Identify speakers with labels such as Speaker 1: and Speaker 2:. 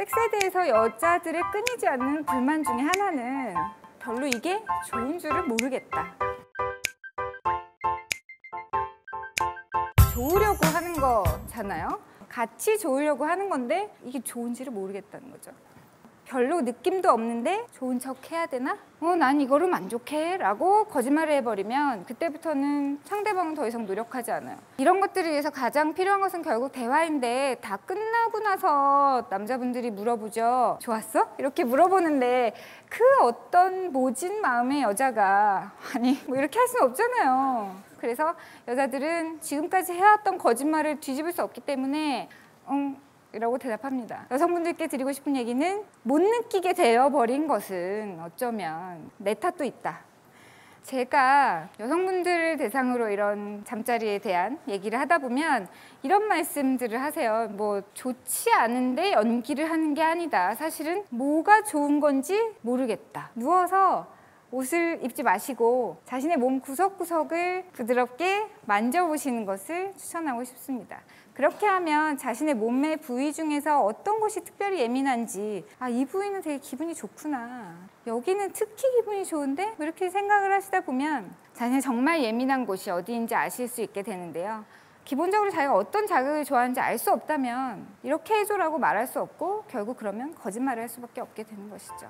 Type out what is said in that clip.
Speaker 1: 섹스에 대해서 여자들의 끊이지 않는 불만 중에 하나는 별로 이게 좋은 줄을 모르겠다. 좋으려고 하는 거잖아요. 같이 좋으려고 하는 건데 이게 좋은지를 모르겠다는 거죠. 별로 느낌도 없는데 좋은 척 해야 되나? 어, 난 이거로 만족해 라고 거짓말을 해버리면 그때부터는 상대방은 더 이상 노력하지 않아요. 이런 것들을 위해서 가장 필요한 것은 결국 대화인데 다 끝나고 나서 남자분들이 물어보죠. 좋았어? 이렇게 물어보는데 그 어떤 모진 마음의 여자가 아니 뭐 이렇게 할 수는 없잖아요. 그래서 여자들은 지금까지 해왔던 거짓말을 뒤집을 수 없기 때문에 음, 이라고 대답합니다. 여성분들께 드리고 싶은 얘기는 못 느끼게 되어버린 것은 어쩌면 내 탓도 있다. 제가 여성분들을 대상으로 이런 잠자리에 대한 얘기를 하다 보면 이런 말씀들을 하세요. 뭐 좋지 않은데 연기를 하는 게 아니다. 사실은 뭐가 좋은 건지 모르겠다. 누워서 옷을 입지 마시고 자신의 몸 구석구석을 부드럽게 만져보시는 것을 추천하고 싶습니다. 그렇게 하면 자신의 몸의 부위 중에서 어떤 곳이 특별히 예민한지 아, 이 부위는 되게 기분이 좋구나. 여기는 특히 기분이 좋은데? 뭐 이렇게 생각을 하시다 보면 자신이 정말 예민한 곳이 어디인지 아실 수 있게 되는데요. 기본적으로 자기가 어떤 자극을 좋아하는지 알 수 없다면 이렇게 해줘라고 말할 수 없고 결국 그러면 거짓말을 할 수밖에 없게 되는 것이죠.